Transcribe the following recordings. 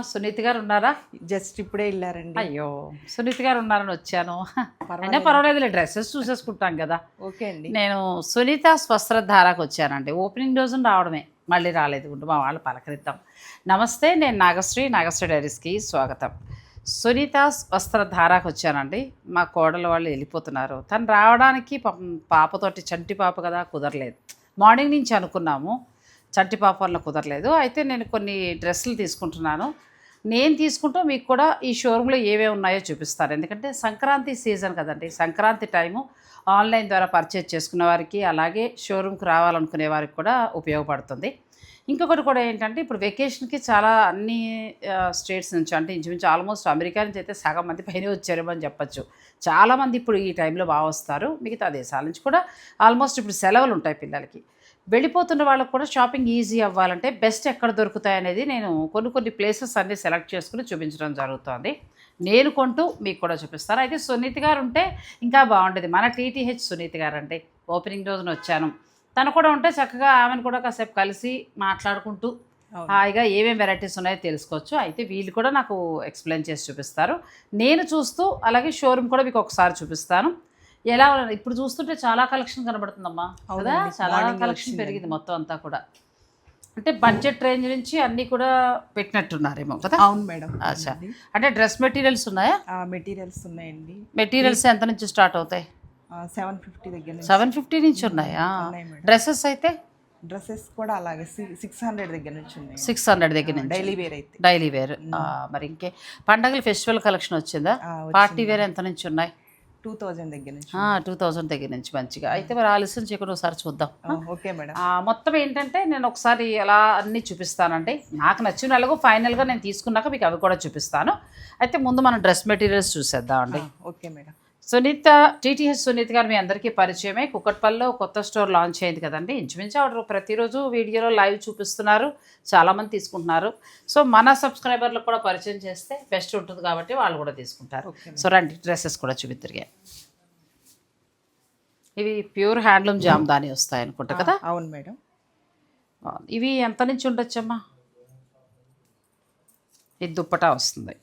సునీత్ గారు ఉన్నారా? జస్ట్ ఇప్పుడే వెళ్ళారండి. అయ్యో సునీత్ గారు ఉన్నారని వచ్చాను. అయినా పర్వాలేదులే డ్రెస్సెస్ చూసేసుకుంటాం కదా. ఓకే అండి. నేను సునీత స్వస్త్రధారకు వచ్చానండి. ఓపెనింగ్ రోజున రావడమే. మళ్ళీ రాలేదు. ఉండు మా వాళ్ళు పలకరిద్దాం. నమస్తే నేను నాగశ్రీ నాగశ్రీ డైరీస్కి స్వాగతం. సునీత వస్త్రధారకు వచ్చానండి. మా కోడలు వాళ్ళు వెళ్ళిపోతున్నారు. తను రావడానికి పాపం పాపతోటి చంటి పాప కదా కుదరలేదు. మార్నింగ్ నుంచి అనుకున్నాము. చంటి పాప వల్ల కుదరలేదు. అయితే నేను కొన్ని డ్రెస్సులు తీసుకుంటున్నాను. నేను తీసుకుంటూ మీకు కూడా ఈ షోరూంలో ఏవే ఉన్నాయో చూపిస్తాను. ఎందుకంటే సంక్రాంతి సీజన్ కదండి. సంక్రాంతి టైము ఆన్లైన్ ద్వారా పర్చేజ్ చేసుకునే వారికి అలాగే షోరూమ్కి రావాలనుకునే వారికి కూడా ఉపయోగపడుతుంది. ఇంకొకటి కూడా ఏంటంటే ఇప్పుడు వెకేషన్కి చాలా అన్ని స్టేట్స్ నుంచి అంటే ఇంచుమించు ఆల్మోస్ట్ అమెరికా నుంచి అయితే సగం మంది పైన వచ్చారేమో అని చెప్పచ్చు. చాలామంది ఇప్పుడు ఈ టైంలో బాగా వస్తారు. మిగతా దేశాల నుంచి కూడా ఆల్మోస్ట్ ఇప్పుడు సెలవులు ఉంటాయి పిల్లలకి. వెళ్ళిపోతున్న వాళ్ళకి కూడా షాపింగ్ ఈజీ అవ్వాలంటే బెస్ట్ ఎక్కడ దొరుకుతాయి అనేది నేను కొన్ని కొన్ని ప్లేసెస్ అన్ని సెలెక్ట్ చేసుకుని చూపించడం జరుగుతుంది. నేను కొంటూ మీకు కూడా చూపిస్తాను. అయితే సునీత్ గారు ఉంటే ఇంకా బాగుండేది. మన టీటీహెచ్ సునీత్ గారు అంటే ఓపెనింగ్ రోజున వచ్చాను. తను కూడా ఉంటే చక్కగా ఆమెను కూడా కాసేపు కలిసి మాట్లాడుకుంటూ. హాయిగా ఏమేమి వెరైటీస్ ఉన్నాయో తెలుసుకోవచ్చు. అయితే వీళ్ళు కూడా నాకు ఎక్స్ప్లెయిన్ చేసి చూపిస్తారు. నేను చూస్తూ అలాగే షోరూమ్ కూడా మీకు ఒకసారి చూపిస్తాను. ఎలా? ఇప్పుడు చూస్తుంటే చాలా కలెక్షన్ కనబడుతుందమ్మా. కదా. చాలా కలెక్షన్. పెరిగింది మొత్తం అంతా కూడా. అంటే బడ్జెట్ రేంజ్ నుంచి అన్నీ కూడా పెట్టినట్టున్నారేమో కదా? అవును మేడం అచ్చా. అంటే డ్రెస్ మెటీరియల్స్ ఉన్నాయా? మెటీరియల్స్ ఉన్నాయండి. మెటీరియల్స్ ఎంత నుంచి స్టార్ట్ అవుతాయి? సెవెన్ ఫిఫ్టీ దగ్గర నుంచి. సెవెన్ ఫిఫ్టీ నుంచి ఉన్నాయా డ్రెస్సెస్ అయితే? డ్రెస్సెస్ కూడా అలాగే సిక్స్ హండ్రెడ్ దగ్గర నుంచి ఉన్నాయి. సిక్స్ హండ్రెడ్ దగ్గర నుంచి. డైలీ వేర్ అయితే. డైలీ వేర్ మరి ఇంకే. పండగల ఫెస్టివల్ కలెక్షన్ వచ్చిందా? పార్టీ వేర్ ఎంత నుంచి ఉన్నాయి? టూ థౌజండ్ దగ్గర నుంచి. టూ థౌజండ్ దగ్గర నుంచి మంచిగా. అయితే మరి ఆలస్యం చేయకుండా ఒకసారి చూద్దాం. Okay madam. మొత్తం ఏంటంటే నేను ఒకసారి అలా అన్నీ చూపిస్తానండి. నాకు నచ్చిన అలాగో ఫైనల్గా నేను తీసుకున్నాక మీకు అవి కూడా చూపిస్తాను. అయితే ముందు మనం డ్రెస్ మెటీరియల్స్ చూసేద్దామండి. ఆ, okay madam. Sunitha TTH Sunitha గారు మీ అందరికీ పరిచయమే. కుక్కట్పల్లిలో కొత్త స్టోర్ లాంచ్ అయింది కదండి. ఇంచుమించు ఆవిడ ప్రతిరోజు వీడియోలో లైవ్ చూపిస్తున్నారు. చాలామంది తీసుకుంటున్నారు. సో మన సబ్స్క్రైబర్లకు కూడా పరిచయం చేస్తే బెస్ట్ ఉంటుంది కాబట్టి వాళ్ళు కూడా తీసుకుంటారు. సో రండి డ్రెస్సెస్ కూడా చూపిద్దరిగా. ఇవి ప్యూర్ హ్యాండ్లూమ్ జామ్దాని వస్తాయి అనుకుంటా కదా? అవును మేడం. ఇవి ఎంత నుంచి ఉండొచ్చమ్మా? ఇది దుప్పటా వస్తుంది.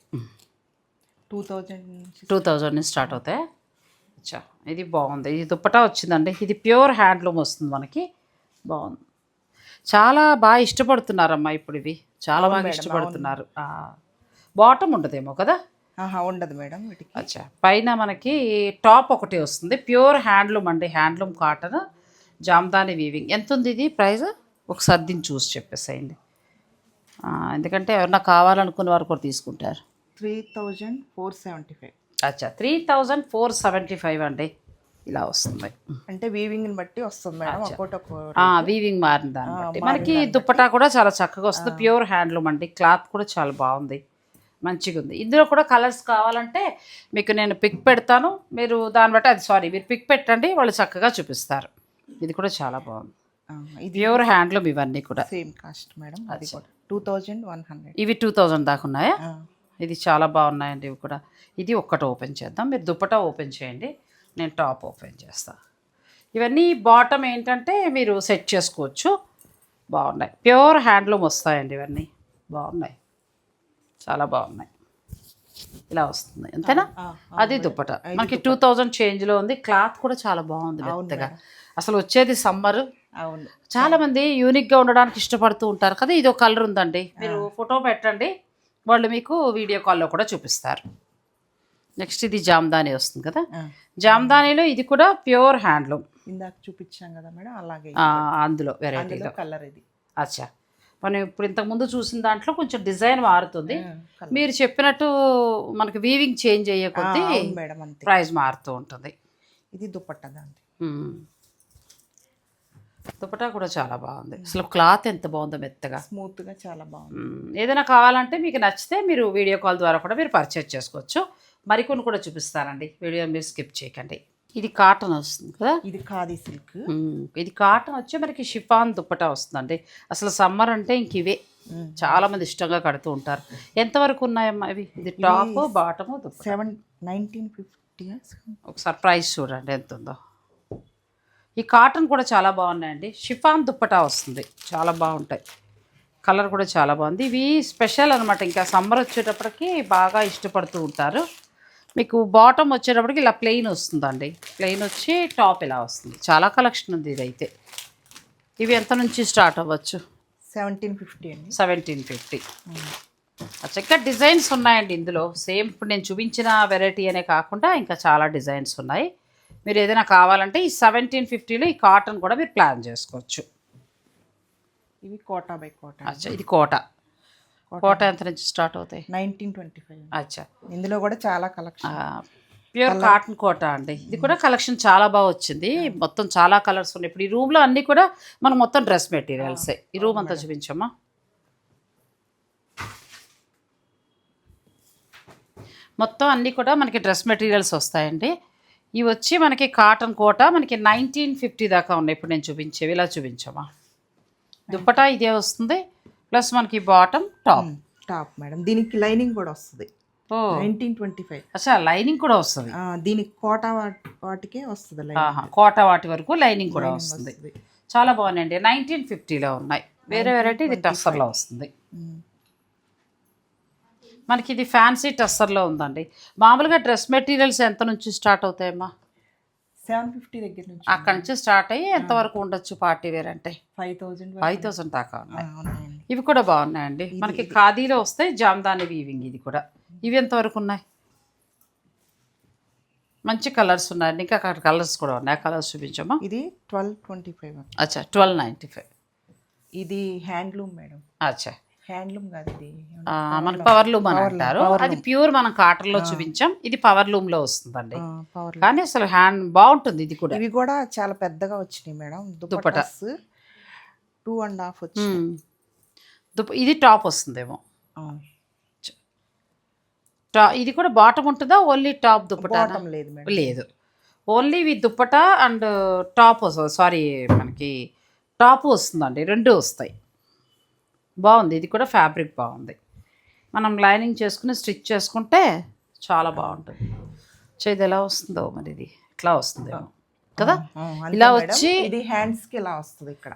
టూ థౌజండ్ టూ థౌజండ్ నుంచి స్టార్ట్ అవుతాయి? అచ్చా ఇది బాగుంది. ఇది దుప్పటా వచ్చిందండి. ఇది ప్యూర్ హ్యాండ్లూమ్ వస్తుంది మనకి. బాగుంది. చాలా బాగా ఇష్టపడుతున్నారమ్మా ఇప్పుడు ఇవి. చాలా బాగా ఇష్టపడుతున్నారు. బాటమ్ ఉండదేమో కదా? ఉండదు మేడం వీటికి. అచ్చా పైన మనకి టాప్ ఒకటి వస్తుంది. ప్యూర్ హ్యాండ్లూమ్ అండి. Handloom cotton Jamdani weaving. ఎంత ఉంది ఇది ప్రైస్? ఒకసారి దీన్ని చూసి చెప్పేసేయండి. ఎందుకంటే ఎవరన్నా కావాలనుకున్న వారు కూడా తీసుకుంటారు. Three thousand four seventy five. అచ్చా three thousand four seventy five అండి. ఇలా వస్తుంది. అంటే వీవింగ్ని బట్టి వస్తుంది మేడం వీవింగ్ మారిన దాన్ని బట్టి. మనకి దుప్పటా కూడా చాలా చక్కగా వస్తుంది. ప్యూర్ హ్యాండ్లూమ్ అండి. క్లాత్ కూడా చాలా బాగుంది. మంచిగా ఉంది. ఇందులో కూడా కలర్స్ కావాలంటే మీకు నేను పిక్ పెడతాను. మీరు దాన్ని బట్టి అది సారీ మీరు పిక్ పెట్టండి. వాళ్ళు చక్కగా చూపిస్తారు. ఇది కూడా చాలా బాగుంది. ఇది ప్యూర్ హ్యాండ్లూమ్ ఇవన్నీ కూడా. సేమ్ కాస్ట్ మేడం అది కూడా. Two thousand one hundred. ఇవి టూ థౌజండ్ దాకా ఉన్నాయా? ఇది చాలా బాగున్నాయండి ఇవి కూడా. ఇది ఒక్కటి ఓపెన్ చేద్దాం. మీరు దుప్పటా ఓపెన్ చేయండి. నేను టాప్ ఓపెన్ చేస్తా. ఇవన్నీ బాటమ్ ఏంటంటే మీరు సెట్ చేసుకోవచ్చు. బాగున్నాయి. ప్యూర్ హ్యాండ్లూమ్ వస్తాయండి ఇవన్నీ. బాగున్నాయి. చాలా బాగున్నాయి. ఇలా వస్తుంది. అంతేనా? అది దుప్పట మనకి టూ థౌజండ్ చేంజ్లో ఉంది. క్లాత్ కూడా చాలా బాగుంది మెత్తగా. అసలు వచ్చేది సమ్మర్. అవును. చాలా మంది యూనిక్గా ఉండడానికి ఇష్టపడుతూ ఉంటారు కదా ఇది ఒక కలర్ ఉందండి. మీరు ఫోటో పెట్టండి. వాళ్ళు మీకు వీడియో కాల్లో కూడా చూపిస్తారు. నెక్స్ట్ ఇది జామ్దాని వస్తుంది కదా. జామ్దానిలో ఇది కూడా ప్యూర్ హ్యాండ్లూమ్. ఇందాక చూపించాం కదా మేడం అలాగే అందులో వెరైటీలో కలర్ ఇది. అచ్చా. మనం ఇప్పుడు ఇంతకుముందు చూసిన దాంట్లో కొంచెం డిజైన్ మారుతుంది. మీరు చెప్పినట్టు మనకి వీవింగ్ చేంజ్ అయ్యే కొద్దీ ప్రైస్ మారుతూ ఉంటుంది. ఇది దుపట్టా దాంది మ్మ్. దుపట్టా కూడా చాలా బాగుంది. అసలు క్లాత్ ఎంత బాగుందో మెత్తగా. స్మూత్గా చాలా బాగుంది. ఏదైనా కావాలంటే మీకు నచ్చితే మీరు వీడియో కాల్ ద్వారా కూడా మీరు పర్చేజ్ చేసుకోవచ్చు. మరికొన్ని కూడా చూపిస్తానండి. వీడియో మీరు స్కిప్ చేయకండి. ఇది కాటన్ వస్తుంది కదా? ఇది ఖాదీ సిల్క్. ఇది కాటన్ వచ్చి మనకి షిఫాన్ దుప్పటా వస్తుందండి. అసలు సమ్మర్ అంటే ఇంక ఇవే. చాలా మంది ఇష్టంగా కడుతూ ఉంటారు. ఎంతవరకు ఉన్నాయమ్మా ఇవి? ఇది top bottom seven nineteen fifty ఒకసారి ప్రైస్ చూడండి ఎంత ఉందో. ఈ కాటన్ కూడా చాలా బాగున్నాయండి. షిఫాన్ దుప్పటా వస్తుంది. చాలా బాగుంటాయి. కలర్ కూడా చాలా బాగుంది. ఇవి స్పెషల్ అనమాట ఇంకా సమ్మర్ వచ్చేటప్పటికి బాగా ఇష్టపడుతూ ఉంటారు. మీకు బాటమ్ వచ్చేటప్పటికి ఇలా ప్లెయిన్ వస్తుందండి. ప్లెయిన్ వచ్చి టాప్ ఇలా వస్తుంది. చాలా కలెక్షన్ ఉంది ఇదైతే. ఇవి ఎంత నుంచి స్టార్ట్ అవ్వచ్చు? సెవెంటీన్ ఫిఫ్టీ అండి. Seventeen fifty. ఇంకా డిజైన్స్ ఉన్నాయండి ఇందులో. సేమ్ ఇప్పుడు నేను చూపించిన వెరైటీ అనే కాకుండా ఇంకా చాలా డిజైన్స్ ఉన్నాయి. మీరు ఏదైనా కావాలంటే ఈ సెవెంటీన్ ఫిఫ్టీలో ఈ కాటన్ కూడా మీరు ప్లాన్ చేసుకోవచ్చు. ఇవి కోటా బై కోటా. అచ్చా ఇది కోట. కోట. ఎంత నుంచి స్టార్ట్ అవుతాయి? నైన్టీన్ ట్వంటీ ఫైవ్ అచ్చా. ఇందులో కూడా చాలా కలెక్షన్ ప్యూర్ కాటన్ కోట అండి. ఇది కూడా కలెక్షన్ చాలా బాగా వచ్చింది. మొత్తం చాలా కలర్స్ ఉన్నాయి. ఇప్పుడు ఈ రూమ్లో అన్నీ కూడా మనం మొత్తం డ్రెస్ మెటీరియల్సే ఈ రూమ్ అంతా చూపించమ్మా. మొత్తం అన్నీ కూడా మనకి డ్రెస్ మెటీరియల్స్ వస్తాయండి. ఇవి వచ్చి మనకి కాటన్ కోట మనకి నైన్టీన్ ఫిఫ్టీ దాకా ఉన్నాయి. ఇప్పుడు నేను చూపించేవి. ఇలా చూపించమ్మా దుప్పటా ఇదే వస్తుంది. ప్లస్ మనకి బాటమ్ టాప్. Top madam. దీనికి లైనింగ్ కూడా వస్తుంది. Nineteen twenty five. అచ్చా లైనింగ్ కూడా వస్తుంది. దీనికి కోటా వాట్- వాటికే వస్తుంది కోట వాటి వరకు లైనింగ్ కూడా వస్తుంది. చాలా బాగున్నాయండి. నైన్టీన్ ఫిఫ్టీలో ఉన్నాయి. వేరే వెరైటీ ఇది టస్సర్లో వస్తుంది. మనకి ఇది ఫ్యాన్సీ టస్సర్లో ఉందండి. మామూలుగా డ్రెస్ మెటీరియల్స్ ఎంత నుంచి స్టార్ట్ అవుతాయమ్మా? సెవెన్ ఫిఫ్టీ దగ్గర నుంచి అక్కడ నుంచి స్టార్ట్ అయ్యి ఎంతవరకు ఉండొచ్చు పార్టీ వేర్ అంటే? ఫైవ్ థౌజండ్ ఫైవ్ థౌసండ్ దాకా ఉన్నాయి. ఇవి కూడా బాగున్నాయండి. మనకి ఖాదీలో వస్తాయి జామ్దాని వీవింగ్ ఇది కూడా. ఇవి ఎంతవరకు ఉన్నాయి? మంచి కలర్స్ ఉన్నాయండి. ఇంకా అక్కడ కలర్స్ కూడా ఉన్నాయి. కలర్స్ చూపించమ్మా. ఇది ట్వెల్వ్ ట్వంటీ ఫైవ్ అచ్చా ట్వెల్వ్ నైంటీ ఫైవ్ ఇది హ్యాండ్లూమ్ మేడం. అచ్చా. హ్యాండ్లూమ్ కాదు ఇది ఆ, మనకి పవర్ లూమ్ అని అంటారు. అది ప్యూర్ మనం కాటన్లో చూపించాం. ఇది పవర్ లూమ్లో వస్తుందండి. పవర్ కానీ అసలు హ్యాండ్ బాగుంటుంది ఇది కూడా. ఇవి కూడా చాలా పెద్దగా వచ్చినాయి madam. Dupattas two and half. దుప్ప- ఇది టాప్ వస్తుందేమో. టా ఇది కూడా బాటమ్ ఉంటుందా? ఓన్లీ టాప్ దుప్పటా లేదు లేదు. ఓన్లీ ఇవి దుప్పటా అండ్ టాప్ సారీ మనకి టాప్ వస్తుందండి. రెండు వస్తాయి. బాగుంది. ఇది కూడా ఫ్యాబ్రిక్ బాగుంది. మనం లైనింగ్ చేసుకుని స్టిచ్ చేసుకుంటే చాలా బాగుంటుంది. చేది ఎలా వస్తుందో మరి ఇది. ఇట్లా వస్తుందేమో. కదా? ఇలా. వచ్చి ఇది హ్యాండ్స్కి ఇలా వస్తుంది ఇక్కడ.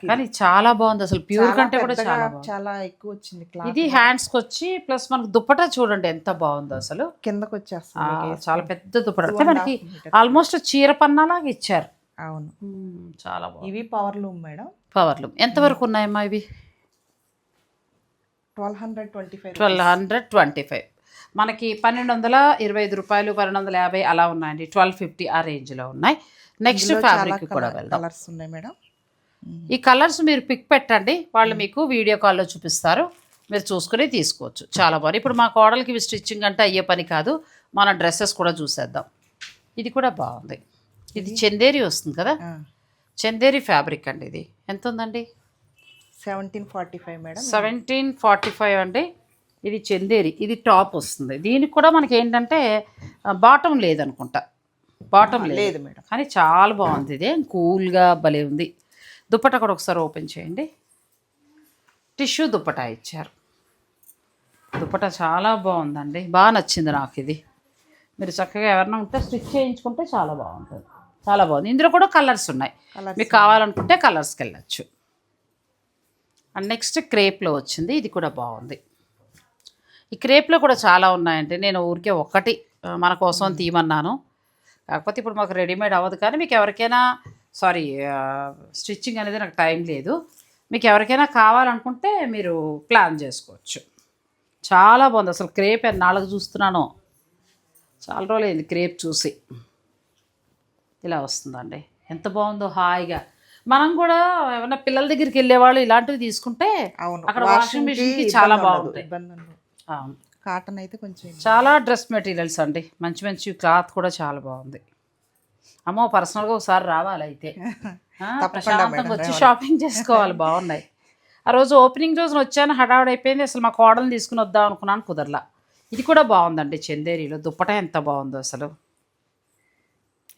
కి. కానీ చాలా బాగుంది. అసలు ప్యూర్ కంటే కూడా చాలా చాలా ఎక్కువ వచ్చింది ఇది హ్యాండ్స్కి వచ్చి ప్లస్ మనకు దుప్పటా చూడండి ఎంత బాగుందో అసలు. కిందకి వచ్చేస్తుంది చాలా పెద్ద దుప్పటా. అంటే మనకి. ఆల్మోస్ట్ చీర పన్నాలాగా ఇచ్చారు. అవును. చాలా బాగుంది. ఇవి పవర్ లూమ్ మేడం. పవర్లు ఎంతవరకు ఉన్నాయమ్మా ఇవి? Twelve hundred twenty five twelve hundred twenty five మనకి పన్నెండు వందల ఇరవై ఐదు రూపాయలు పన్నెండు వందల యాభై అలా ఉన్నాయండి. ట్వెల్వ్ ఫిఫ్టీ ఆ రేంజ్లో ఉన్నాయి. నెక్స్ట్ ఫ్యాబ్రిక్ కూడా వెళ్దాం. కలర్స్ ఉన్నాయి మేడం. ఈ కలర్స్ మీరు పిక్ పెట్టండి. వాళ్ళు మీకు వీడియో కాల్లో చూపిస్తారు. మీరు చూసుకుని తీసుకోవచ్చు. చాలా బాగుంది. ఇప్పుడు మా కోడలకి ఇవి స్టిచ్చింగ్ అంటే అయ్యే పని కాదు. మన డ్రెస్సెస్ కూడా చూసేద్దాం. ఇది కూడా బాగుంది. ఇది చందేరి వస్తుంది కదా? చందేరి ఫ్యాబ్రిక్ అండి ఇది. ఎంత ఉందండి seventeen forty five madam. Seventeen forty five అండి. ఇది చందేరి ఇది టాప్ వస్తుంది. దీనికి కూడా మనకి ఏంటంటే బాటం లేదనుకుంటా. బాటం లేదు మేడం. కానీ చాలా బాగుంది ఇది. కూల్గా భలే ఉంది. దుప్పట కూడా ఒకసారి ఓపెన్ చేయండి. టిష్యూ దుప్పట ఇచ్చారు. దుప్పట చాలా బాగుందండి. బాగా నచ్చింది నాకు ఇది. మీరు చక్కగా ఎవరైనా ఉంటే స్టిచ్ చేయించుకుంటే చాలా బాగుంటుంది. చాలా బాగుంది. ఇందులో కూడా కలర్స్ ఉన్నాయి. మీకు కావాలనుకుంటే కలర్స్కి వెళ్ళచ్చు. అండ్ నెక్స్ట్ క్రేప్లో వచ్చింది. ఇది కూడా బాగుంది. ఈ క్రేప్లో కూడా చాలా ఉన్నాయండి. నేను ఊరికే ఒక్కటి మన కోసం తీయమన్నాను. కాకపోతే ఇప్పుడు మాకు రెడీమేడ్ అవ్వదు కానీ మీకు ఎవరికైనా సారీ స్టిచ్చింగ్ అనేది నాకు టైం లేదు. మీకు ఎవరికైనా కావాలనుకుంటే మీరు ప్లాన్ చేసుకోవచ్చు. చాలా బాగుంది. అసలు క్రేప్ ఎన్నాళ్ళకు చూస్తున్నాను. చాలా రోజులైంది క్రేప్ చూసి. ఇలా వస్తుందండి. ఎంత బాగుందో హాయిగా. మనం కూడా ఏమైనా పిల్లల దగ్గరికి వెళ్ళేవాళ్ళు ఇలాంటివి తీసుకుంటే అక్కడ వాషింగ్ మిషన్కి చాలా బాగుంటాయి. కాటన్ అయితే కొంచెం. చాలా డ్రెస్ మెటీరియల్స్ అండి. మంచి మంచి క్లాత్ కూడా చాలా బాగుంది. అమ్మో పర్సనల్గా ఒకసారి రావాలి అయితే. ప్రశాంతంగా వచ్చి షాపింగ్ చేసుకోవాలి బాగున్నాయి. ఆ రోజు ఓపెనింగ్ రోజున వచ్చాను హడావుడి అయిపోయింది. అసలు మా కోడలు తీసుకుని వద్దాం అనుకున్నాను కుదరలా. ఇది కూడా బాగుందండి చందేరిలో. దుప్పట ఎంత బాగుందో అసలు.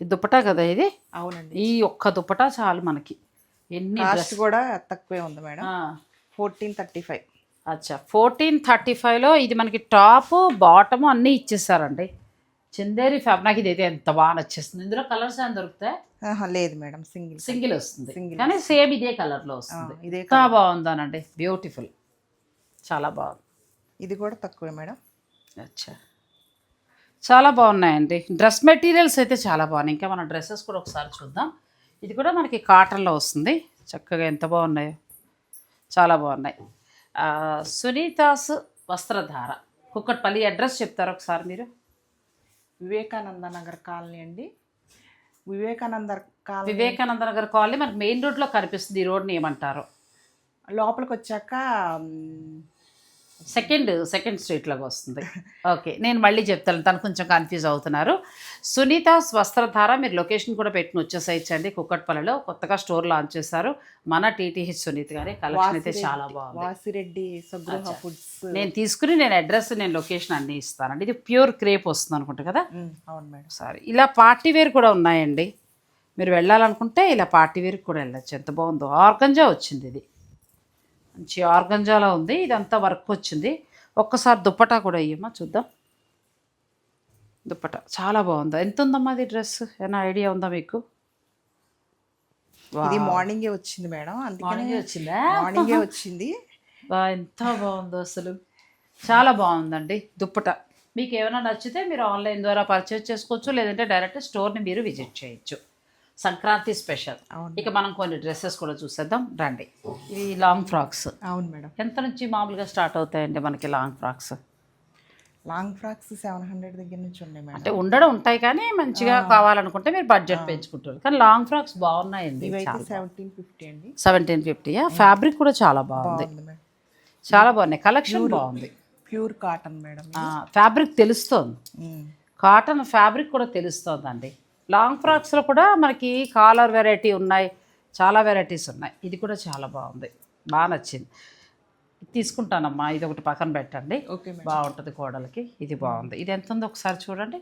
దుప్పటా కదా ఇది? అవునండి. ఈ ఒక్క దుప్పటా చాలు మనకి. ఎన్ని కాస్ట్ కూడా తక్కువే ఉంది మేడం. Fourteen thirty five. అచ్చా. ఫోర్టీన్ థర్టీ ఫైవ్లో ఇది మనకి టాప్ బాటము అన్నీ ఇచ్చేసారండి. చందేరి ఫ్యాబ్ నాకు ఇదైతే ఎంత బాగా నచ్చేస్తుంది. ఇందులో కలర్స్ ఏమైనా దొరుకుతాయి? లేదు మేడం. సింగిల్ సింగిల్ వస్తుంది. కానీ సేమ్ ఇదే కలర్లో వస్తుంది. ఇదే ఎంత బాగుందనండి. బ్యూటిఫుల్. చాలా బాగుంది. ఇది కూడా తక్కువే మేడం. అచ్చా. చాలా బాగున్నాయండి. డ్రెస్ మెటీరియల్స్ అయితే చాలా బాగున్నాయి. ఇంకా మన డ్రెస్సెస్ కూడా ఒకసారి చూద్దాం. ఇది కూడా మనకి కాటన్లో వస్తుంది. చక్కగా ఎంత బాగున్నాయో. చాలా బాగున్నాయి. సునీతాస్ వస్త్రధార. కుక్కట్పల్లి అడ్రస్ చెప్తారు ఒకసారి మీరు? వివేకానంద నగర్ కాలనీ అండి. వివేకానంద కాలనీ. వివేకానంద నగర్ కాలనీ మనకి మెయిన్ రోడ్లో కనిపిస్తుంది. ఈ రోడ్ని ఏమంటారు? లోపలికి వచ్చాక సెకండ్ సెకండ్ స్ట్రీట్లోకి వస్తుంది. ఓకే నేను మళ్ళీ చెప్తాను. తను కొంచెం కన్ఫ్యూజ్ అవుతున్నారు. సునీతాస్ వస్త్రధార మీరు లొకేషన్ కూడా పెట్టుకుని వచ్చేసేయచ్చండి. కుక్కట్పల్లిలో కొత్తగా స్టోర్ లాంచ్ చేశారు. మన టీటీహెచ్ సునీత్ గారి కలెక్షన్ అయితే చాలా బాగుంది. వాసిరెడ్డి స్వగృహ ఫుడ్స్ నేను తీసుకుని నేను అడ్రస్ నేను లొకేషన్ అన్నీ ఇస్తానండి. ఇది ప్యూర్ క్రేప్ వస్తుంది అనుకుంటా కదా? అవును మేడం. సారీ ఇలా పార్టీ వేర్ కూడా ఉన్నాయండి. మీరు వెళ్ళాలనుకుంటే ఇలా పార్టీ వేర్ కూడా వెళ్ళచ్చు. ఎంత బాగుందో. ఆర్గంజా వచ్చింది ఇది. మంచి ఆర్గంజాలో ఉంది. ఇదంతా వర్క్ వచ్చింది. ఒక్కసారి దుప్పటా కూడా ఇయ్యమ్మా చూద్దాం. దుప్పటా. చాలా బాగుంది? ఎంత ఉందమ్మా అది డ్రెస్? ఏమైనా ఐడియా ఉందా మీకు? ఇది మార్నింగే వచ్చింది మేడం. అందుకని మార్నింగే వచ్చిందా? మార్నింగే వచ్చింది. బా ఎంత బాగుందో అసలు. చాలా బాగుందండి దుప్పట. మీకు ఏమైనా నచ్చితే మీరు ఆన్లైన్ ద్వారా పర్చేజ్ చేసుకోవచ్చు లేదంటే డైరెక్ట్ స్టోర్ని మీరు విజిట్ చేయొచ్చు. సంక్రాంతి స్పెషల్. ఇక మనం కొన్ని డ్రెస్సెస్ కూడా చూసేద్దాం. రండి. ఇవి లాంగ్ ఫ్రాక్స్. అవును మేడం. ఎంత నుంచి మామూలుగా స్టార్ట్ అవుతాయండి మనకి long frocks? Long frocks seven hundred దగ్గర నుంచి ఉన్నాయి మేడం. అంటే ఉండడం ఉంటాయి కానీ మంచిగా కావాలనుకుంటే మీరు బడ్జెట్ పెంచుకుంటారు. కానీ లాంగ్ ఫ్రాక్స్ బాగున్నాయండి సెవెంటీన్ ఫిఫ్టీ అండి. Seventeen fifty. ఫ్యాబ్రిక్ కూడా చాలా బాగుంది. చాలా బాగున్నాయి. కలెక్షన్ బాగుంది. ప్యూర్ కాటన్ మేడం ఫ్యాబ్రిక్ తెలుస్తోంది. కాటన్ ఫ్యాబ్రిక్ కూడా తెలుస్తోందండి. లాంగ్ ఫ్రాక్స్లో కూడా మనకి కాలర్ వెరైటీ ఉన్నాయి చాలా వెరైటీస్ ఉన్నాయి. ఇది కూడా చాలా బాగుంది. బాగా నచ్చింది. తీసుకుంటానమ్మా ఇది ఒకటి పక్కన పెట్టండి. ఓకే బాగుంటుంది కోడలకి. ఇది బాగుంది. ఇది ఎంత ఉందో ఒకసారి చూడండి.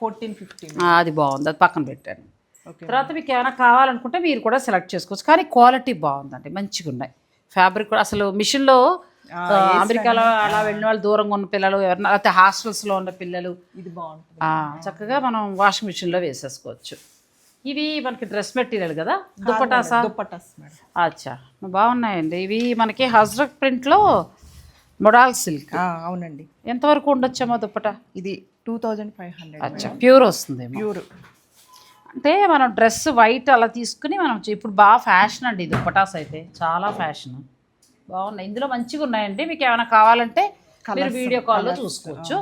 Fourteen fifty. ఆ, అది బాగుంది. అది పక్కన పెట్టండి ఓకే తర్వాత మీకు ఏమైనా కావాలనుకుంటే మీరు కూడా సెలెక్ట్ చేసుకోవచ్చు. కానీ క్వాలిటీ బాగుందండి. మంచిగా ఉన్నాయి ఫ్యాబ్రిక్ కూడా అసలు మిషన్లో అమెరికాలో అలా వెళ్ళిన వాళ్ళు దూరంగా ఉన్న పిల్లలు ఎవరైనా లేకపోతే హాస్టల్స్లో ఉన్న పిల్లలు ఇది బాగుంటుంది. చక్కగా మనం వాషింగ్ మిషన్లో వేసేసుకోవచ్చు. ఇవి మనకి డ్రెస్ మెటీరియల్ కదా? దుప్పటాసా? దుప్పటాస్ అచ్చా. బాగున్నాయండి. ఇవి మనకి హజ్రక్ ప్రింట్లో మొడాల్ సిల్క్. అవునండి. ఎంతవరకు ఉండొచ్చమ్మా దుప్పట? ఇది టూ థౌజండ్ ఫైవ్ హండ్రెడ్ అచ్చా ప్యూర్ వస్తుందేమో. ప్యూర్. అంటే మనం డ్రెస్ వైట్ అలా తీసుకుని మనం ఇప్పుడు బాగా ఫ్యాషన్ అండి దుప్పటాస్ అయితే. చాలా ఫ్యాషన్. బాగున్నాయి. ఇందులో మంచిగా ఉన్నాయండి. మీకు ఏమైనా కావాలంటే మీరు వీడియో కాల్లో చూసుకోవచ్చు.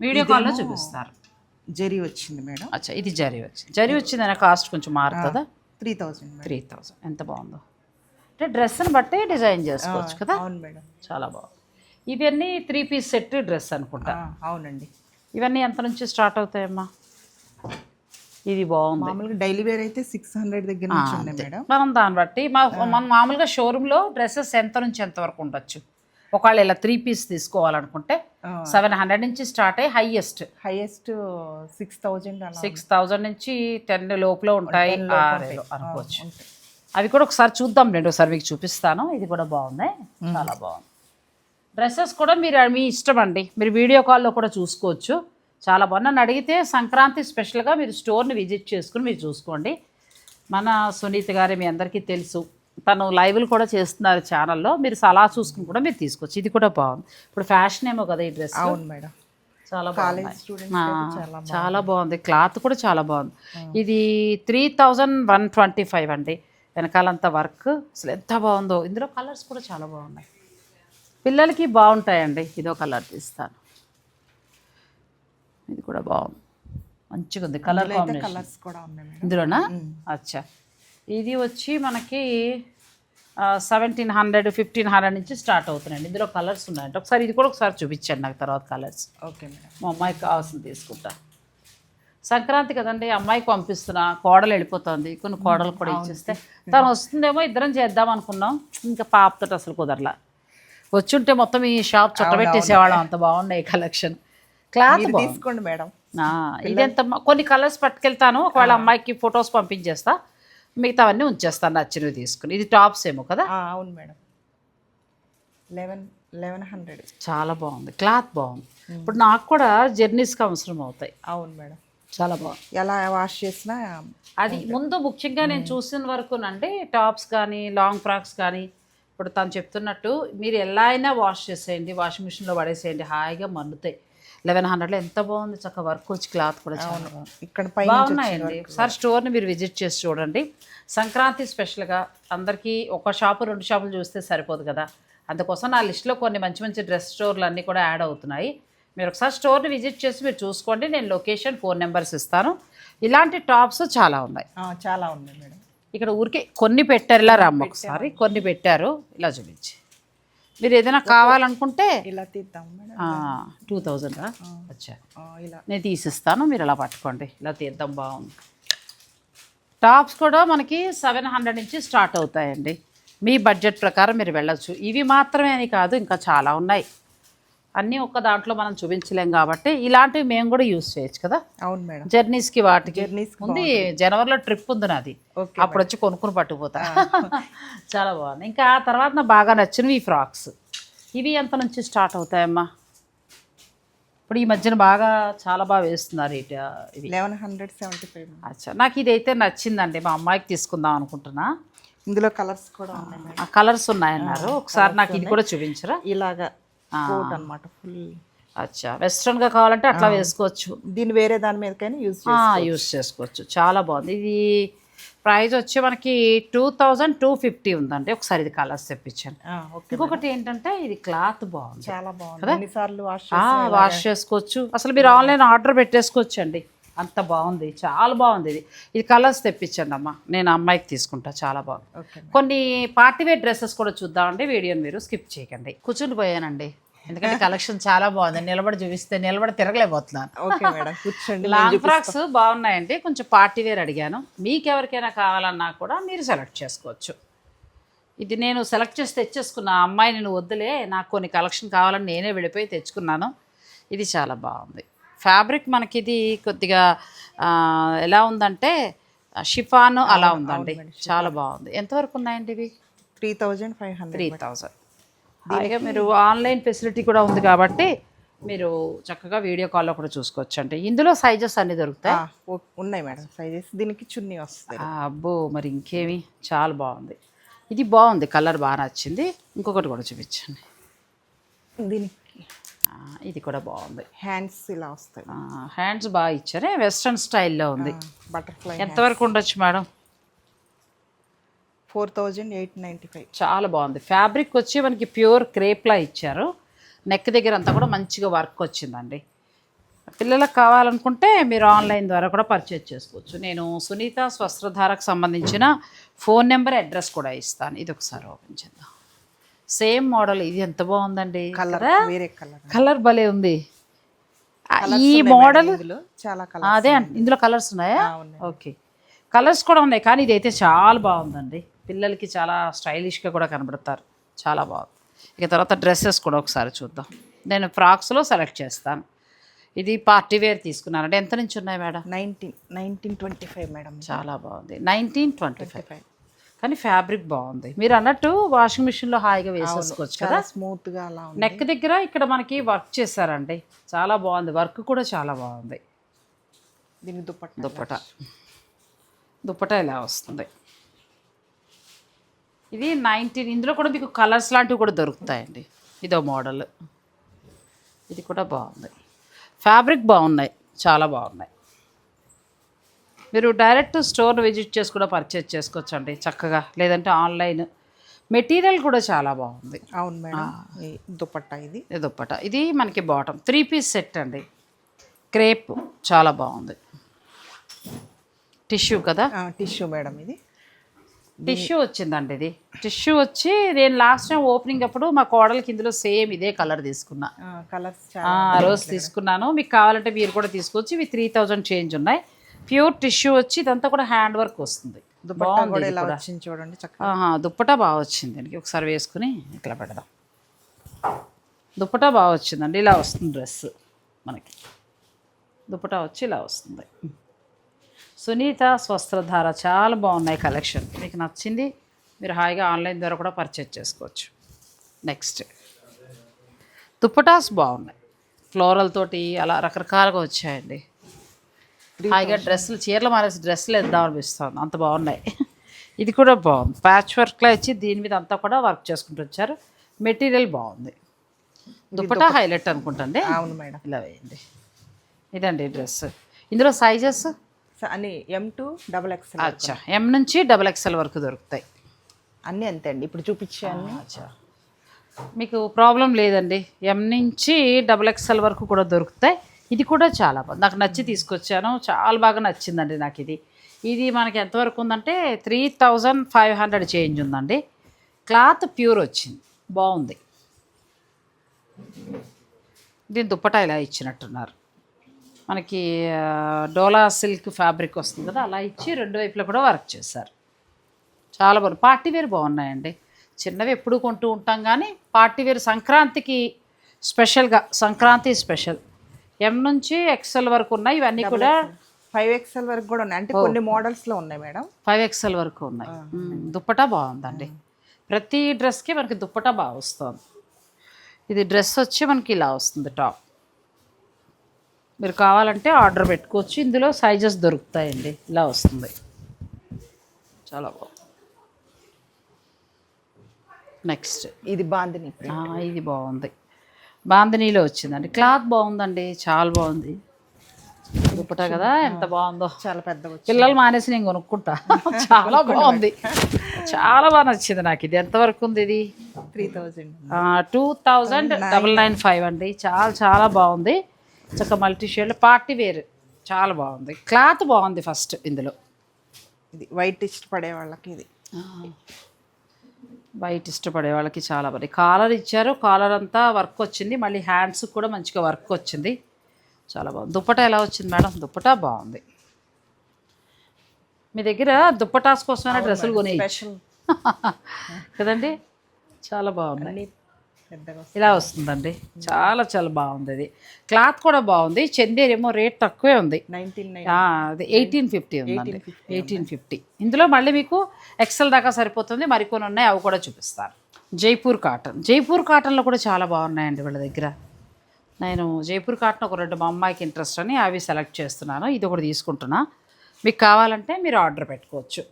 వీడియో కాల్లో చూపిస్తారు. జరీ వచ్చింది మేడం. అచ్చా ఇది జరీ వచ్చింది. జరీ వచ్చిందనే కాస్ట్ కొంచెం మారుతుందా? త్రీ థౌజండ్ త్రీ థౌజండ్ ఎంత బాగుందో. అంటే డ్రెస్ని బట్టి డిజైన్ చేసుకోవచ్చు కదా? అవును మేడం. చాలా బాగుంది. ఇవన్నీ త్రీ పీస్ సెట్ డ్రెస్ అనుకుంటా. అవునండి. ఇవన్నీ ఎంత నుంచి స్టార్ట్ అవుతాయమ్మా? ఇది బాగుంది. మామూలుగా డైలీ వేర్ అయితే సిక్స్ హండ్రెడ్ దగ్గర నుంచి ఉన్నాయి మేడం. మనం దాన్ని బట్టి మా మనం మామూలుగా షోరూంలో డ్రెస్సెస్ ఎంత నుంచి ఎంత వరకు ఉండొచ్చు? ఒకవేళ ఇలా త్రీ పీస్ తీసుకోవాలనుకుంటే సెవెన్ హండ్రెడ్ నుంచి స్టార్ట్ అయ్యి highest. Highest six thousand six thousand నుంచి టెన్ లోపల ఉంటాయి అనుకోవచ్చు. అవి కూడా ఒకసారి చూద్దాం రెండు ఒకసారి మీకు చూపిస్తాను. ఇది కూడా బాగుంది. చాలా బాగుంది. డ్రెస్సెస్ కూడా మీరు మీ ఇష్టం అండి. మీరు వీడియో కాల్లో కూడా చూసుకోవచ్చు. చాలా బాగుంది. నన్ను అడిగితే సంక్రాంతి స్పెషల్గా మీరు స్టోర్ని విజిట్ చేసుకుని మీరు చూసుకోండి. మన సునీత గారి మీ అందరికీ తెలుసు. తను లైవ్లు కూడా చేస్తున్నారు ఛానల్లో. మీరు అలా చూసుకుని కూడా మీరు తీసుకోవచ్చు ఇది కూడా బాగుంది. ఇప్పుడు ఫ్యాషన్ ఏమో కదా ఈ డ్రెస్ అవును మేడం. చాలా బాగుంది. చాలా బాగుంది. క్లాత్ కూడా చాలా బాగుంది. ఇది three thousand one twenty five అండి. వెనకాలంతా వర్క్. అసలు ఎంత బాగుందో. ఇందులో కలర్స్ కూడా చాలా బాగున్నాయి. పిల్లలకి బాగుంటాయండి. ఇదో కలర్ తీస్తాను. ఇది కూడా బాగుంది మంచిగా ఉంది. కలర్ కలర్స్ కూడా ఉన్నాయి ఇందులోనా? అచ్చా. ఇది వచ్చి మనకి సెవెంటీన్ హండ్రెడ్ ఫిఫ్టీన్ హండ్రెడ్ నుంచి స్టార్ట్ అవుతున్నాయండి. ఇందులో కలర్స్ ఉన్నాయండి ఒకసారి ఇది కూడా ఒకసారి చూపించండి నాకు తర్వాత కలర్స్ ఓకే మేడం. మా అమ్మాయికి కావాల్సింది తీసుకుంటా. సంక్రాంతి కదండి అమ్మాయికి పంపిస్తున్నా కోడలు వెళ్ళిపోతుంది. కొన్ని కోడలు కూడా ఇచ్చేస్తే. తను వస్తుందేమో ఇద్దరం చేద్దాం అనుకున్నాం. ఇంకా పాపతో అసలు కుదరలా. వచ్చుంటే మొత్తం ఈ షాప్ చుట్టబెట్టేసేవాళ్ళం అంత బాగున్నాయి కలెక్షన్ క్లాత్ తీసుకోండి మేడం. ఇదెంత కొన్ని కలర్స్ పట్టుకెళ్తాను. ఒకవేళ అమ్మాయికి ఫొటోస్ పంపించేస్తా. మిగతావన్నీ ఉంచేస్తాను నచ్చినవి తీసుకుని. ఇది టాప్స్ ఏమో కదా? అవును మేడం. Eleven eleven hundred. చాలా బాగుంది. క్లాత్ బాగుంది. ఇప్పుడు నాకు కూడా జర్నీస్కి అవసరం అవుతాయి. అవును మేడం. చాలా బాగుంది. ఎలా వాష్ చేసినా అది ముందు ముఖ్యంగా నేను చూసిన వరకునండి టాప్స్ కానీ లాంగ్ ఫ్రాక్స్ కానీ ఇప్పుడు తను చెప్తున్నట్టు మీరు ఎలా అయినా వాష్ చేసేయండి వాషింగ్ మిషన్లో పడేసేయండి హాయిగా మన్నుతాయి లెవెన్ హండ్రెడ్లో ఎంత బాగుంది చక్క వర్క్ వచ్చి క్లాత్ కూడా చాలా ఇక్కడ బాగున్నాయండి. ఒకసారి స్టోర్ని మీరు విజిట్ చేసి చూడండి. సంక్రాంతి స్పెషల్గా అందరికీ ఒక షాపు రెండు షాపులు చూస్తే సరిపోదు కదా. అందుకోసం నా లిస్ట్లో కొన్ని మంచి మంచి డ్రెస్ స్టోర్లు అన్నీ కూడా యాడ్ అవుతున్నాయి. మీరు ఒకసారి స్టోర్ని విజిట్ చేసి మీరు చూసుకోండి. నేను లొకేషన్ ఫోన్ నెంబర్స్ ఇస్తాను. ఇలాంటి టాప్స్ చాలా ఉన్నాయి. చాలా ఉన్నాయి మేడం. ఇక్కడ ఊరికే కొన్ని పెట్టారు. ఇలా రమ్మ ఒకసారి. కొన్ని పెట్టారు. ఇలా చూపించి. మీరు ఏదైనా కావాలనుకుంటే ఇలా తీద్దాం టూ థౌజండ్? అచ్చా. ఇలా. నేను తీసిస్తాను మీరు ఇలా పట్టుకోండి. ఇలా తీద్దాం బాగుంది. టాప్స్ కూడా మనకి సెవెన్ హండ్రెడ్ నుంచి స్టార్ట్ అవుతాయండి. మీ బడ్జెట్ ప్రకారం మీరు వెళ్ళొచ్చు. ఇవి మాత్రమే అని కాదు ఇంకా చాలా ఉన్నాయి. అన్నీ ఒక్క దాంట్లో మనం చూపించలేం కాబట్టి ఇలాంటివి మేము కూడా యూస్ చేయొచ్చు కదా. అవును మేడం. జర్నీస్కి వాటికి. కి ఉంది జనవరిలో ట్రిప్ ఉంది నాది. అప్పుడు వచ్చి కొనుక్కుని పట్టుకుపోతా. చాలా బాగుంది. ఇంకా ఆ తర్వాత నాకు బాగా నచ్చినవి ఈ ఫ్రాక్స్. ఇవి ఎంత నుంచి స్టార్ట్ అవుతాయమ్మా? ఇప్పుడు ఈ మధ్యన బాగా చాలా బాగా వేస్తున్నారు ఇట ఇవి. లెవెన్ హండ్రెడ్ సెవెంటీ ఫైవ్ అచ్చా. నాకు ఇదైతే నచ్చిందండి. మా అమ్మాయికి తీసుకుందాం అనుకుంటున్నా. ఇందులో కలర్స్ కూడా ఉన్నాయి కలర్స్ ఉన్నాయన్నారు. ఒకసారి నాకు ఇది కూడా చూపించరా? ఇలాగా కోట్ అనమాట ఫుల్. అచ్చా. వెస్ట్రన్గా కావాలంటే అట్లా వేసుకోవచ్చు. దీన్ని వేరే దాని మీదకైనా యూజ్ యూస్ చేసుకోవచ్చు. చాలా బాగుంది. ఇది ప్రైస్ వచ్చి మనకి టూ థౌజండ్ టూ ఫిఫ్టీ ఉందండి. ఒకసారి ఇది కలర్స్ తెప్పించాను ఇంకొకటి ఏంటంటే ఇది క్లాత్ బాగుంది. చాలా బాగుంది. వాష్ చేసుకోవచ్చు. అసలు మీరు ఆన్లైన్ ఆర్డర్ పెట్టేసుకోవచ్చు అండి అంత బాగుంది. చాలా బాగుంది ఇది. ఇది కలర్స్ తెప్పించండి అమ్మా. నేను అమ్మాయికి తీసుకుంటా. చాలా బాగుంది. కొన్ని పార్టీ వేర్ డ్రెస్సెస్ కూడా చూద్దామండి. వీడియోని మీరు స్కిప్ చేయకండి. కూర్చుని పోయానండి ఎందుకంటే కలెక్షన్ చాలా బాగుంది. నిలబడి చూపిస్తే నిలబడి తిరగలేకపోతున్నాను. ఓకే మేడం కూర్చోండి లాంగ్ ఫ్రాక్స్ బాగున్నాయండి. కొంచెం పార్టీ వేర్ అడిగాను. మీకు ఎవరికైనా కావాలన్నా కూడా మీరు సెలెక్ట్ చేసుకోవచ్చు. ఇది నేను సెలెక్ట్ చేసి తెచ్చేసుకున్న అమ్మాయి నేను వద్దులే నాకు కొన్ని కలెక్షన్ కావాలని నేనే వెళ్ళిపోయి తెచ్చుకున్నాను. ఇది చాలా బాగుంది. ఫ్యాబ్రిక్ మనకి ఇది కొద్దిగా ఎలా ఉందంటే షిఫాన్ అలా ఉందండి. చాలా బాగుంది. ఎంతవరకు ఉన్నాయండి ఇవి? Three thousand five hundred three thousand. హాయిగా మీరు ఆన్లైన్ ఫెసిలిటీ కూడా ఉంది కాబట్టి మీరు చక్కగా వీడియో కాల్లో కూడా చూసుకోవచ్చు అండి ఇందులో సైజెస్ అన్నీ దొరుకుతాయి? ఉన్నాయి మేడం సైజెస్. దీనికి చున్నీ వస్తుంది. అబ్బో మరి ఇంకేమి? చాలా బాగుంది. ఇది బాగుంది కలర్ బాగా నచ్చింది. ఇంకొకటి కూడా చూపించండి. దీనికి ఇది కూడా బాగుంది. హ్యాండ్స్ ఇలా వస్తాయి. హ్యాండ్స్ బాగా ఇచ్చారే? వెస్ట్రన్ స్టైల్లో ఉంది. బటర్ఫ్లై ఎంతవరకు ఉండొచ్చు madam? Four thousand eight ninety five. చాలా బాగుంది. ఫ్యాబ్రిక్ వచ్చి మనకి ప్యూర్ క్రేప్లా ఇచ్చారు. నెక్ దగ్గర అంతా కూడా మంచిగా వర్క్ వచ్చిందండి. పిల్లలకు కావాలనుకుంటే మీరు ఆన్లైన్ ద్వారా కూడా పర్చేజ్ చేసుకోవచ్చు. నేను సునీత స్వస్త్రధారకు సంబంధించిన ఫోన్ నెంబర్ అడ్రస్ కూడా ఇస్తాను. ఇది ఒకసారి ఓపెన్ చేద్దాం. సేమ్ మోడల్ ఇది ఎంత బాగుందండి. కలర్ వేరే కలర్ కలర్ భలే ఉంది. ఈ మోడల్ చాలా అదే అండి ఇందులో కలర్స్ ఉన్నాయా? ఉన్నాయి. ఓకే కలర్స్ కూడా ఉన్నాయి కానీ ఇదైతే చాలా బాగుందండి. పిల్లలకి చాలా స్టైలిష్గా కూడా కనబడతారు. చాలా బాగుంది. ఇక తర్వాత డ్రెస్సెస్ కూడా ఒకసారి చూద్దాం. నేను ఫ్రాక్స్లో సెలెక్ట్ చేస్తాను. ఇది పార్టీ వేర్ తీసుకున్నానండి. ఎంత నుంచి ఉన్నాయి madam? Nineteen nineteen twenty five madam. చాలా బాగుంది. Nineteen twenty five. కానీ ఫ్యాబ్రిక్ బాగుంది. మీరు అన్నట్టు వాషింగ్ మిషన్లో హాయిగా వేసేసుకోవచ్చు కదా చాలా స్మూత్గా అలా నెక్ దగ్గర ఇక్కడ మనకి వర్క్ చేశారండి. చాలా బాగుంది. వర్క్ కూడా చాలా బాగుంది. దీని దుప్పట్ట దుప్పట. దుప్పట ఇలా వస్తుంది? ఇది నైన్టీన్ ఇందులో కూడా మీకు కలర్స్ లాంటివి కూడా దొరుకుతాయండి. ఇదో మోడల్. ఇది కూడా బాగుంది. ఫ్యాబ్రిక్ బాగున్నాయి చాలా బాగున్నాయి. మీరు డైరెక్ట్ స్టోర్ విజిట్ చేసి కూడా పర్చేజ్ చేసుకోవచ్చండి చక్కగా. లేదంటే ఆన్లైన్. మెటీరియల్ కూడా చాలా బాగుంది. అవును మేడం. దుప్పట్ట ఇది? ఇది దుప్పట ఇది మనకి బాటమ్. త్రీ పీస్ సెట్ అండి. క్రేప్ చాలా బాగుంది. టిష్యూ కదా? టిష్యూ మేడం ఇది. టిష్యూ వచ్చిందండి ఇది. టిష్యూ వచ్చి నేను లాస్ట్ టైం ఓపెనింగ్ అప్పుడు మా కోడలికి ఇందులో సేమ్ ఇదే కలర్ తీసుకున్నా. కలర్స్ ఆ రోజు తీసుకున్నాను. మీకు కావాలంటే మీరు కూడా తీసుకోవచ్చు ఇవి త్రీ థౌజండ్ చేంజ్ ఉన్నాయి. ప్యూర్ టిష్యూ వచ్చి ఇదంతా కూడా హ్యాండ్ వర్క్ వస్తుంది. చూడండి దుప్పటా బాగా వచ్చింది దీనికి. ఒకసారి వేసుకుని ఇట్లా పెడదాం. దుప్పటా బాగా వచ్చిందండి. ఇలా వస్తుంది డ్రెస్ మనకి. దుప్పటా వచ్చి ఇలా వస్తుంది. సునీత స్వస్త్రధార చాలా బాగున్నాయి కలెక్షన్. మీకు నచ్చింది మీరు హాయిగా ఆన్లైన్ ద్వారా కూడా పర్చేజ్ చేసుకోవచ్చు. నెక్స్ట్. దుప్పటాస్ బాగున్నాయి. ఫ్లోరల్ తోటి అలా రకరకాలుగా వచ్చాయండి. హాయిగా డ్రెస్సులు చీరలు మారేసి డ్రెస్సులు వేద్దాం అనిపిస్తుంది. అంత బాగున్నాయి. ఇది కూడా బాగుంది. ప్యాచ్ వర్క్లో ఇచ్చి దీని మీద అంతా కూడా వర్క్ చేసుకుంటూ వచ్చారు. మెటీరియల్ బాగుంది. దుప్పటా హైలైట్ అనుకుంటండి. అవును మేడం. ఇలా వేయండి. ఇదండి డ్రెస్ ఇందులో సైజెస్? అని ఎం టూ డబల్ ఎక్స్ఎల్ అచ్చా. ఎం నుంచి డబల్ ఎక్స్ఎల్ వరకు దొరుకుతాయి. అన్నీ అంతే అండి ఇప్పుడు చూపించాను అచ్చా. మీకు ప్రాబ్లం లేదండి. ఎం నుంచి డబుల్ ఎక్స్ఎల్ వరకు కూడా దొరుకుతాయి. ఇది కూడా చాలా బాగుంది. నాకు నచ్చి తీసుకొచ్చాను. చాలా బాగా నచ్చిందండి నాకు ఇది. ఇది మనకి ఎంతవరకు ఉందంటే three thousand five hundred change ఉందండి. క్లాత్ ప్యూర్ వచ్చింది. బాగుంది. దీని దుప్పటా ఇలా ఇచ్చినట్టున్నారు. మనకి డోలా సిల్క్ ఫ్యాబ్రిక్ వస్తుంది కదా అలా ఇచ్చి రెండు వైపులా కూడా వర్క్ చేశారు. చాలా బాగుంది. పార్టీ వేర్ బాగున్నాయండి. చిన్నవి ఎప్పుడు కొంటూ ఉంటాం కానీ పార్టీ వేర్ సంక్రాంతికి స్పెషల్గా సంక్రాంతి స్పెషల్ ఎం నుంచి ఎక్సెల్ వరకు ఉన్నాయి ఇవన్నీ కూడా ఫైవ్ ఎక్స్ఎల్ వరకు కూడా ఉన్నాయి. అంటే కొన్ని మోడల్స్లో ఉన్నాయి మేడం ఫైవ్ ఎక్సెల్ వరకు ఉన్నాయి. దుప్పటా బాగుందండి. ప్రతి డ్రెస్కి మనకి దుప్పటా బాగా వస్తుంది. ఇది డ్రెస్ వచ్చి మనకి ఇలా వస్తుంది టాప్ మీరు కావాలంటే ఆర్డర్ పెట్టుకోవచ్చు. ఇందులో సైజెస్ దొరుకుతాయండి. ఇలా వస్తుంది. చాలా బాగుంది. నెక్స్ట్ ఇది బాందిని ఇది బాగుంది. బాందినీలో వచ్చిందండి. క్లాత్ బాగుందండి. చాలా బాగుంది. దుప్పటా కదా ఎంత బాగుందో. చాలా వచ్చింది. పిల్లలు మానేసి నేను కొనుక్కుంటా. చాలా బాగుంది. చాలా బాగా నచ్చింది నాకు ఇది. ఎంతవరకు ఉంది ఇది? Three thousand. Two thousand double nine five అండి. చాలా చాలా బాగుంది. చక్క మల్టీ షేడ్ పార్టీ వేర్. చాలా బాగుంది. క్లాత్ బాగుంది ఫస్ట్ ఇందులో. ఇది వైట్ ఇష్టపడే వాళ్ళకి ఇది. బయట ఇష్టపడే వాళ్ళకి చాలా బాగుంది. కాలర్ ఇచ్చారు. కాలర్ అంతా వర్క్ వచ్చింది. మళ్ళీ హ్యాండ్స్ కూడా మంచిగా వర్క్ వచ్చింది. చాలా బాగుంది. దుప్పటా ఎలా వచ్చింది మేడం? దుప్పటా బాగుంది. మీ దగ్గర దుప్పటాస్ కోసమైనా డ్రెస్సులు స్పెషల్. కదండి? చాలా బాగుంది ఇలా వస్తుందండి. చాలా చాలా బాగుంది ఇది క్లాత్ కూడా బాగుంది. చందేర్ ఏమో రేట్ తక్కువే ఉంది. అది ఎయిటీన్ ఫిఫ్టీ ఉందండి. ఎయిటీన్ ఫిఫ్టీ ఇందులో మళ్ళీ మీకు ఎక్సెల్ దాకా సరిపోతుంది. మరికొన్ని ఉన్నాయి అవి కూడా చూపిస్తారు జైపూర్ కాటన్. జైపూర్ కాటన్లో కూడా చాలా బాగున్నాయండి వీళ్ళ దగ్గర. నేను జైపూర్ కాటన్ ఒక రెండు మా అమ్మాయికి ఇంట్రెస్ట్ అని అవి సెలెక్ట్ చేస్తున్నాను. ఇది ఒకటి తీసుకుంటున్నా. మీకు కావాలంటే మీరు ఆర్డర్ పెట్టుకోవచ్చు.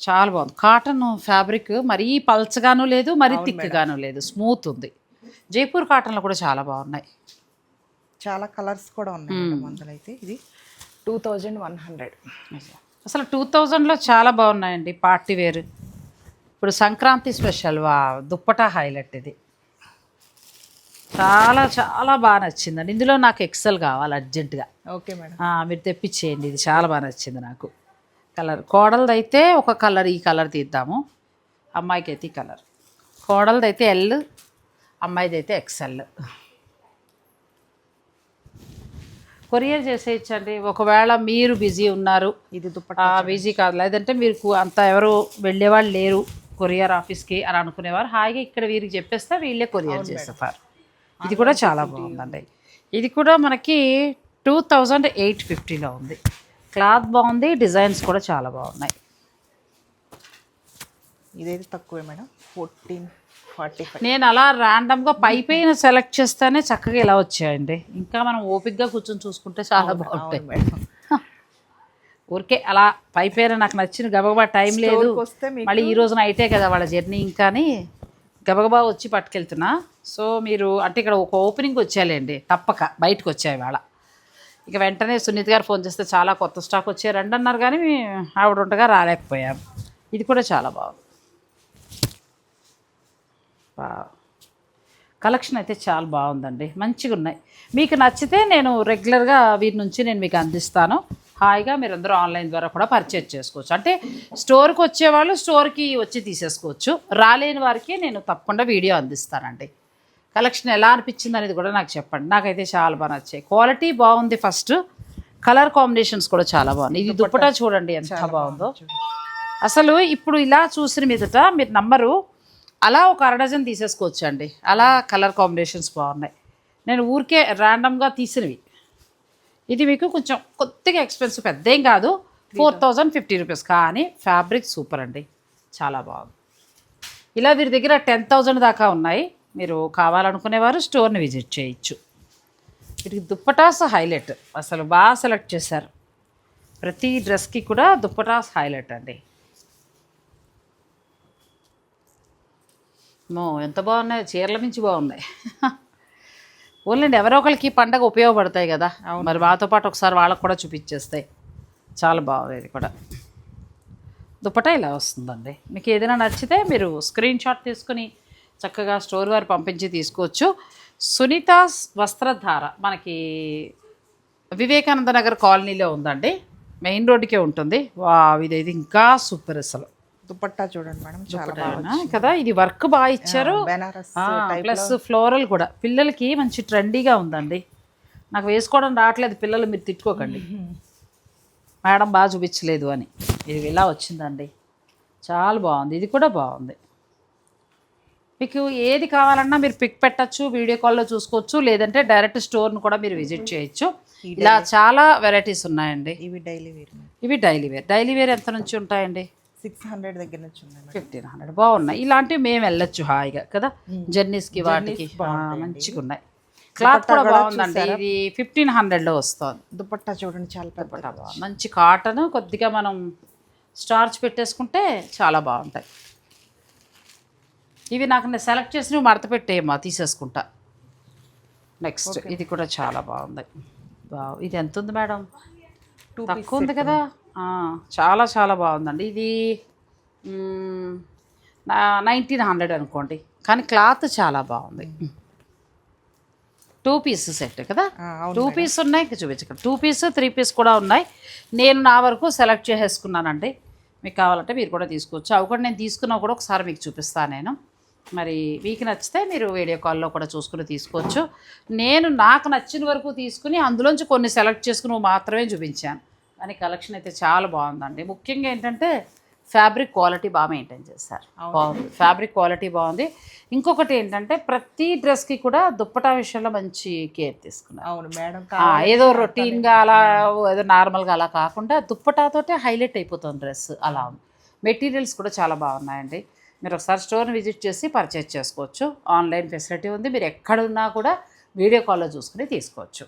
చాలా బాగుంది. కాటన్ ఫ్యాబ్రిక్ మరీ పల్చగాను లేదు మరీ థిక్గాను లేదు. స్మూత్ ఉంది. జైపూర్ కాటన్లో కూడా చాలా బాగున్నాయి. చాలా కలర్స్ కూడా ఉన్నాయి అందులో అయితే. ఇది టూ థౌజండ్ వన్ హండ్రెడ్ అసలు టూ థౌజండ్లో చాలా బాగున్నాయండి పార్టీ వేర్. ఇప్పుడు సంక్రాంతి స్పెషల్ వా దుప్పటా హైలైట్ ఇది. చాలా చాలా బాగా నచ్చిందండి. ఇందులో నాకు ఎక్సెల్ కావాలి అర్జెంటుగా ఓకే మేడం. మీరు తెప్పించేయండి ఇది చాలా బాగా నచ్చింది నాకు. కలర్. కోడలది అయితే ఒక కలర్ ఈ కలర్ తీద్దాము. అమ్మాయికి అయితే ఈ కలర్. కోడలది అయితే ఎల్ అమ్మాయిది అయితే ఎక్సెల్ కొరియర్ చేసేయచ్చండి. ఒకవేళ మీరు బిజీ ఉన్నారు ఇది దుప్పట బిజీ కాదు. లేదంటే మీరు అంత ఎవరు వెళ్ళేవాళ్ళు లేరు కొరియర్ ఆఫీస్కి అని అనుకునేవారు. హాయిగా ఇక్కడ వీరికి చెప్పేస్తే వీళ్ళే కొరియర్ చేస్తారు ఇది కూడా చాలా బాగుందండి. ఇది కూడా మనకి టూ థౌజండ్ ఎయిట్ ఫిఫ్టీలో ఉంది. క్లాత్ బాగుంది డిజైన్స్ కూడా చాలా బాగున్నాయి. ఇదైతే తక్కువే మేడం? ఫోర్టీన్ ఫార్టీ నేను అలా ర్యాండమ్గా పై పైన సెలెక్ట్ చేస్తేనే చక్కగా ఇలా వచ్చాయండి. ఇంకా మనం ఓపిక్గా కూర్చొని చూసుకుంటే చాలా బాగుంటాయి. మేడం. ఊరికే అలా పై పైన నాకు నచ్చిన గబగబా టైం లేదు. మళ్ళీ ఈ రోజున అయితే కదా వాళ్ళ జర్నీ ఇంకాని గబగబా వచ్చి పట్టుకెళ్తున్నా. సో మీరు అంటే ఇక్కడ ఒక ఓపెనింగ్ వచ్చేయాలండి. తప్పక బయటకు వచ్చాయి వాళ్ళ. ఇక వెంటనే సునీత్ గారు ఫోన్ చేస్తే చాలా కొత్త స్టాక్ వచ్చే రండి అన్నారు కానీ ఆవిడ ఉండగా రాలేకపోయాం ఇది కూడా చాలా బాగుంది. కలెక్షన్ అయితే చాలా బాగుందండి. మంచిగా ఉన్నాయి. మీకు నచ్చితే నేను రెగ్యులర్గా వీటి నుంచి నేను మీకు అందిస్తాను. హాయిగా మీరు అందరూ ఆన్లైన్ ద్వారా కూడా పర్చేజ్ చేసుకోవచ్చు. అంటే స్టోర్కి వచ్చేవాళ్ళు స్టోర్కి వచ్చి తీసేసుకోవచ్చు. రాలేని వారికి నేను తప్పకుండా వీడియో అందిస్తానండి. కలెక్షన్ ఎలా అనిపించింది అనేది కూడా నాకు చెప్పండి. నాకైతే చాలా బాగా నచ్చాయి. క్వాలిటీ బాగుంది ఫస్ట్. కలర్ కాంబినేషన్స్ కూడా చాలా బాగుంది ఇది దుప్పటా చూడండి ఎంత బాగుందో. అసలు ఇప్పుడు ఇలా చూసిన మీదట మీరు నంబరు అలా ఒక అర డజన్ తీసేసుకోవచ్చు అండి అలా కలర్ కాంబినేషన్స్ బాగున్నాయి. నేను ఊరికే ర్యాండమ్గా తీసినవి. ఇది మీకు కొంచెం కొద్దిగా ఎక్స్పెన్సివ్ పెద్ద ఏం కాదు. Four thousand fifty rupees. కానీ ఫ్యాబ్రిక్ సూపర్ అండి. చాలా బాగుంది. ఇలా వీరి దగ్గర టెన్ థౌజండ్ దాకా ఉన్నాయి. మీరు కావాలనుకునేవారు స్టోర్ని విజిట్ చేయొచ్చు. వీటికి దుప్పటాస్ హైలైట్. అసలు బాగా సెలెక్ట్ చేశారు. ప్రతి డ్రెస్కి కూడా దుప్పటాస్ హైలైట్ అండి. మో ఎంత బాగున్నాయి చీరల మించి బాగున్నాయి ఓన్లండి ఎవరో ఒకరికి పండగ ఉపయోగపడతాయి కదా. మరి మాతో పాటు ఒకసారి వాళ్ళకు కూడా చూపించేస్తాయి. చాలా బాగుంది ఇది కూడా. దుపట్టా ఇలా వస్తుందండి. మీకు ఏదైనా నచ్చితే మీరు స్క్రీన్ షాట్ తీసుకుని చక్కగా స్టోర్ వారు పంపించి తీసుకోవచ్చు. సునీత వస్త్రధార మనకి వివేకానంద నగర్ కాలనీలో ఉందండి. మెయిన్ రోడ్డుకే ఉంటుంది. వా ఇది ఇది ఇంకా సూపర్ అసలు. దుపట్టా చూడండి మేడం చాలా? కదా ఇది వర్క్ బాగా ఇచ్చారు. ప్లస్ ఫ్లోరల్ కూడా. పిల్లలకి మంచి ట్రెండీగా ఉందండి. నాకు వేసుకోవడం రావట్లేదు పిల్లలు మీరు తిట్టుకోకండి. మేడం బాగా చూపించలేదు అని. ఇది ఇలా వచ్చిందండి. చాలా బాగుంది. ఇది కూడా బాగుంది. మీకు ఏది కావాలన్నా మీరు పిక్ పెట్టచ్చు వీడియో కాల్లో చూసుకోవచ్చు లేదంటే డైరెక్ట్ స్టోర్ను కూడా మీరు విజిట్ చేయొచ్చు. ఇలా చాలా వెరైటీస్ ఉన్నాయండి. ఇవి డైలీ వేర్ ఇవి డైలీ వేర్ డైలీ వేర్ ఎంత నుంచి ఉంటాయండి? సిక్స్ హండ్రెడ్ దగ్గర నుంచి ఉన్నాయి ఫిఫ్టీన్ హండ్రెడ్ బాగున్నాయి. ఇలాంటివి మేము వెళ్ళొచ్చు హాయిగా కదా? జర్నీస్కి వాటికి. మంచిగా ఉన్నాయి క్లాత్ కూడా బాగుందండి. ఇది ఫిఫ్టీన్ హండ్రెడ్లో వస్తుంది. దుపట్టా చూడండి చాలా దుపట్టా బాగుంది. మంచి కాటన్ కొద్దిగా మనం స్టార్చ్ పెట్టేసుకుంటే చాలా బాగుంటాయి. ఇవి నాకు నేను సెలెక్ట్ చేసినవి మడత పెట్టేయమ్మా తీసేసుకుంటా. నెక్స్ట్ ఇది కూడా చాలా బాగుంది. బాగు ఇది ఎంత ఉంది మేడం? తక్కువ ఉంది కదా? చాలా చాలా బాగుందండి. ఇది నైన్టీన్ హండ్రెడ్ అనుకోండి. కానీ క్లాత్ చాలా బాగుంది. టూ పీస్ సెట్ కదా? టూ పీస్ ఉన్నాయి చూపించక టూ పీస్ త్రీ పీస్ కూడా ఉన్నాయి. నేను నా వరకు సెలెక్ట్ చేసేసుకున్నానండి. మీకు కావాలంటే మీరు కూడా తీసుకోవచ్చు. అవి కూడా నేను తీసుకున్నా కూడా ఒకసారి మీకు చూపిస్తాను నేను. మరి మీకు నచ్చితే మీరు వీడియో కాల్లో కూడా చూసుకుని తీసుకోవచ్చు. నేను నాకు నచ్చిన వరకు తీసుకుని అందులోంచి కొన్ని సెలెక్ట్ చేసుకుని మాత్రమే చూపించాను. కానీ కలెక్షన్ అయితే చాలా బాగుందండి. ముఖ్యంగా ఏంటంటే ఫ్యాబ్రిక్ క్వాలిటీ బాగా మెయింటైన్ చేస్తారు బాగుంది ఫ్యాబ్రిక్ క్వాలిటీ బాగుంది. ఇంకొకటి ఏంటంటే ప్రతి డ్రెస్కి కూడా దుప్పటా విషయంలో మంచి కేర్ తీసుకున్నారు. అవును మేడం ఏదో రొటీన్గా అలా ఏదో నార్మల్గా అలా కాకుండా దుప్పటాతోటే హైలైట్ అయిపోతుంది డ్రెస్ అలా ఉంది. మెటీరియల్స్ కూడా చాలా బాగున్నాయండి. మీరు ఒకసారి స్టోర్ని విజిట్ చేసి పర్చేజ్ చేసుకోవచ్చు. ఆన్లైన్ ఫెసిలిటీ ఉంది. మీరు ఎక్కడ ఉన్నా కూడా వీడియో కాల్లో చూసుకుని తీసుకోవచ్చు.